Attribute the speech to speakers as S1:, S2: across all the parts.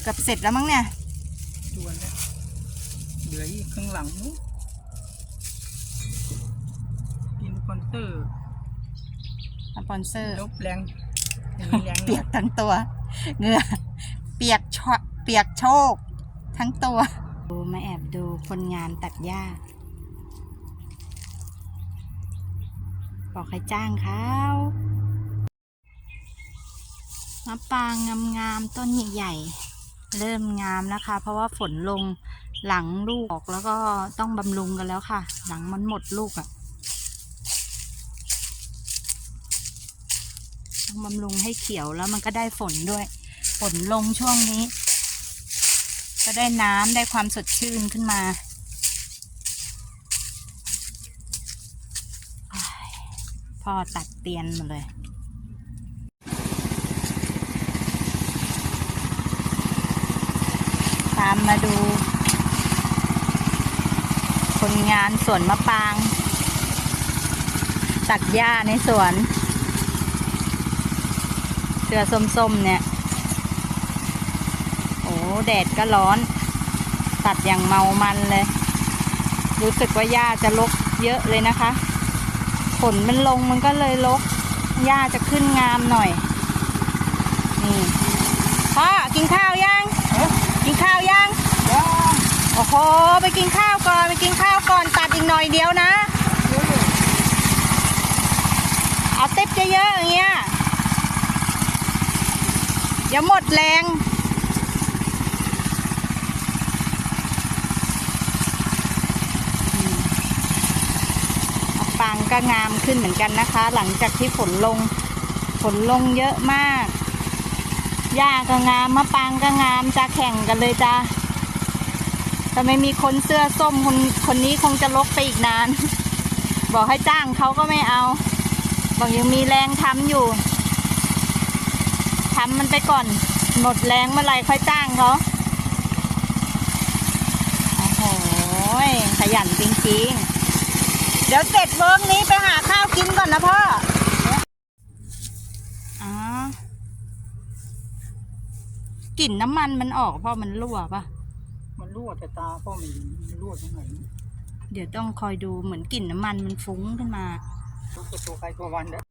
S1: เกือบเสร็จแล้วมั้งเนี่ย
S2: จวนแล้วเหลืออีกข้างหลังนู้นกินคอนเตอร์
S1: สปอนเซอร์
S2: ลบแรงอย่างนี้แรง
S1: เปียกทั้งตัวเหงื่อเปียกชอเปียกโชก ทั้งตัวดูมาแอบดูคนงานตัดหญ้า บอกให้จ้างเขามะปรางงามๆต้นใหญ่ๆ เริ่มงามแล้วค่ะ เพราะว่าฝนลงหลังลูกออกแล้วก็ต้องบำรุงกันแล้วค่ะ หลังมันหมดลูกอะ่ะต้องบำรุงให้เขียวแล้วมันก็ได้ฝนด้วย ฝนลงช่วงนี้ ก็ได้น้ำได้ความสดชื่นขึ้นมาพ่อตัดเตียนมดเลยามมาดู คนงานสวนมะปราง ตัดหญ้าในสวน เสื้อส้มๆเนี่ย โอ้แดดก็ร้อน ตัดอย่างเมามันเลย รู้สึกว่าหญ้าจะลกเยอะเลยนะคะฝนมันลงมันก็เลยลกหญ้าจะขึ้นงามหน่อย นี่พ่อกินข้าวยัง กินข้าวยัง โอ้โห ไปกินข้าวก่อน ไปกินข้าวก่อน ตัดอีกหน่อยเดียวนะ เอาเต็บเยอะๆอย่างเงี้ย เดี๋ยวหมดแรงมะปรางก็งามขึ้นเหมือนกันนะคะ หลังจากที่ฝนลง ฝนลงเยอะมากหญ้าก็งามมะปรางก็งามจะแข่งกันเลยจ้า แต่ไม่มีคนเสื้อส้มคนคนนี้คงจะลกไปอีกนาน บอกให้จ้างเขาก็ไม่เอา บอกยังมีแรงทำอยู่ทำมันไปก่อน หมดแรงเมื่อไหรค่อยจ้างเขาโอ้โหขยันจริงๆ เดี๋ยวเสร็จเวิร์กนี้ไปหาข้าวกินก่อนนะพ่ออ๋อกลิ่นน้ำมันมันออกเพราะมันรั่วปะ
S2: มัน รั่วแต่ตาพ่อไมีรั่วตรงไหน
S1: เดี๋ยวต้องคอยดูเหมือนกลิ่นน้ำมันมันฟุ้งขึ้นมา
S2: ตัวก็ตัวใครตัววันแล้ว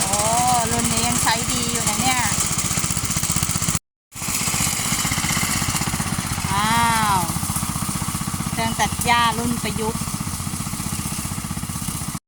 S1: โอ้รุ่นนี้ยังใช้ดีอยู่นะเนี่ย อ้าว เครื่องตัดหญ้ารุ่นประยุกต์